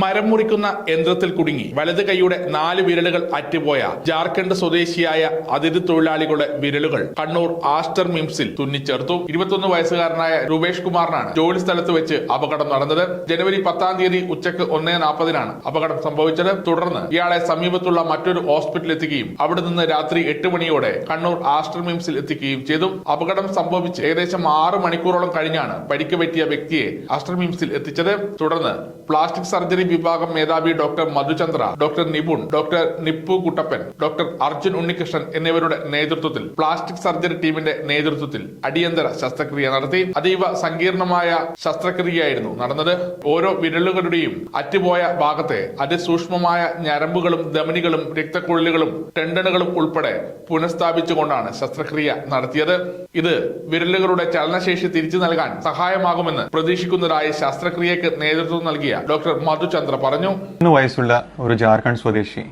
മരം മുറിക്കുന്ന യന്ത്രത്തിൽ കുടുങ്ങി. വലത് കൈയുടെ നാല് വിരലുകൾ അറ്റുപോയ ജാർഖണ്ഡ് സ്വദേശിയായ അതിഥി തൊഴിലാളികളുടെ വിരലുകൾ കണ്ണൂർ ആസ്റ്റർ മിംസിൽ തുന്നിച്ചേർത്തു ഇരുപത്തൊന്ന് വയസ്സുകാരനായ രൂപേഷ് കുമാറിനാണ് ജോലി സ്ഥലത്ത് വെച്ച് അപകടം നടന്നത്. ജനുവരി പത്താം തീയതി ഉച്ചയ്ക്ക് ഒന്നേ നാൽപ്പതിനാണ് അപകടം സംഭവിച്ചത്. തുടർന്ന് ഇയാളെ സമീപത്തുള്ള മറ്റൊരു ഹോസ്പിറ്റലിൽ എത്തിക്കുകയും അവിടെ നിന്ന് രാത്രി എട്ട് മണിയോടെ കണ്ണൂർ ആസ്റ്റർ മിംസിൽ എത്തിക്കുകയും ചെയ്തു. അപകടം സംഭവിച്ച് ഏകദേശം ആറ് മണിക്കൂറോളം കഴിഞ്ഞാണ് പരിക്ക് പറ്റിയ വ്യക്തിയെ ആസ്റ്റർ മിംസിൽ എത്തിച്ചത്. തുടർന്ന് പ്ലാസ്റ്റിക് സർജറി വിഭാഗം മേധാവി doctor Madhuchandra doctor Nipun doctor Nippu Kuttappan doctor Arjun Unnikrishnan എന്നിവരുടെ നേതൃത്വത്തിൽ പ്ലാസ്റ്റിക് സർജറി ടീമിന്റെ നേതൃത്വത്തിൽ അടിയന്തര ശസ്ത്രക്രിയ നടത്തി. അതീവ സങ്കീർണമായ ശസ്ത്രക്രിയയായിരുന്നു നടന്നത്. ഓരോ വിരലുകളുടെയും അറ്റുപോയ ഭാഗത്തെ അതിസൂക്ഷ്മമായ ഞരമ്പുകളും ധമനികളും രക്തക്കുഴലുകളും ടെണ്ടണുകളും ഉൾപ്പെടെ പുനഃസ്ഥാപിച്ചുകൊണ്ടാണ് ശസ്ത്രക്രിയ നടത്തിയത്. ഇത് വിരലുകളുടെ ചലനശേഷി തിരിച്ചു നൽകാൻ സഹായമാകുമെന്ന് പ്രതീക്ഷിക്കുന്നതായി ശസ്ത്രക്രിയക്ക് നേതൃത്വം നൽകിയ ഡോക്ടർ മധുചന്ദ്ര പറഞ്ഞു. മൂന്ന് വയസ്സുള്ള ഒരു ജാർഖണ്ഡ് സ്വദേശി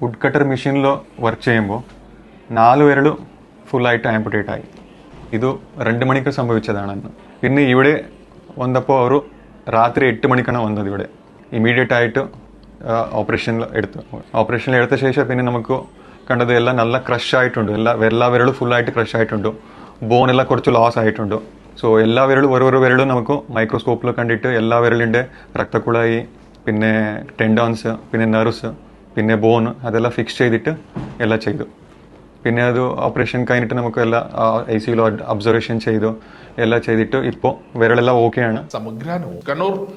വുഡ് കട്ടർ മെഷീനിലോ വർക്ക് ചെയ്യുമ്പോൾ നാല് വിരലും ഫുള്ളായിട്ട് ആംപുട്ടേറ്റ് ആയി. ഇത് രണ്ട് മണിക്ക് സംഭവിച്ചതാണെന്ന്. പിന്നെ ഇവിടെ വന്നപ്പോൾ അവർ രാത്രി എട്ട് മണിക്കാണ് വന്നത് ഇവിടെ. ഇമ്മീഡിയറ്റ് ആയിട്ട് ഓപ്പറേഷനിൽ എടുത്തു. ഓപ്പറേഷനിൽ എടുത്ത ശേഷം പിന്നെ നമുക്ക് കണ്ടത് എല്ലാം നല്ല ക്രഷ് ആയിട്ടുണ്ട്. എല്ലാ എല്ലാ വിരലും ഫുള്ളായിട്ട് ക്രഷ് ആയിട്ടുണ്ട്. ബോണെല്ലാം കുറച്ച് ലോസ് ആയിട്ടുണ്ട്. സോ എല്ലാ വിരലും ഓരോരോ വിരലും നമുക്ക് മൈക്രോസ്കോപ്പിൽ കണ്ടിട്ട് എല്ലാ വിരലിന്റെ രക്തക്കുഴായി പിന്നെ ടെൻഡോൺസ് പിന്നെ നെർവ്സ് പിന്നെ ബോൺ അതെല്ലാം ഫിക്സ് ചെയ്തിട്ട് എല്ലാം ചെയ്തു. പിന്നെ അത് ഓപ്പറേഷൻ കഴിഞ്ഞിട്ട് നമുക്ക് എല്ലാം ഐ സിയിൽ ഒബ്സർവേഷൻ ചെയ്തു. എല്ലാം ചെയ്തിട്ട് ഇപ്പോൾ വിരളെല്ലാം ഓക്കെയാണ് സമഗ്രാനോ കണ്ണൂർ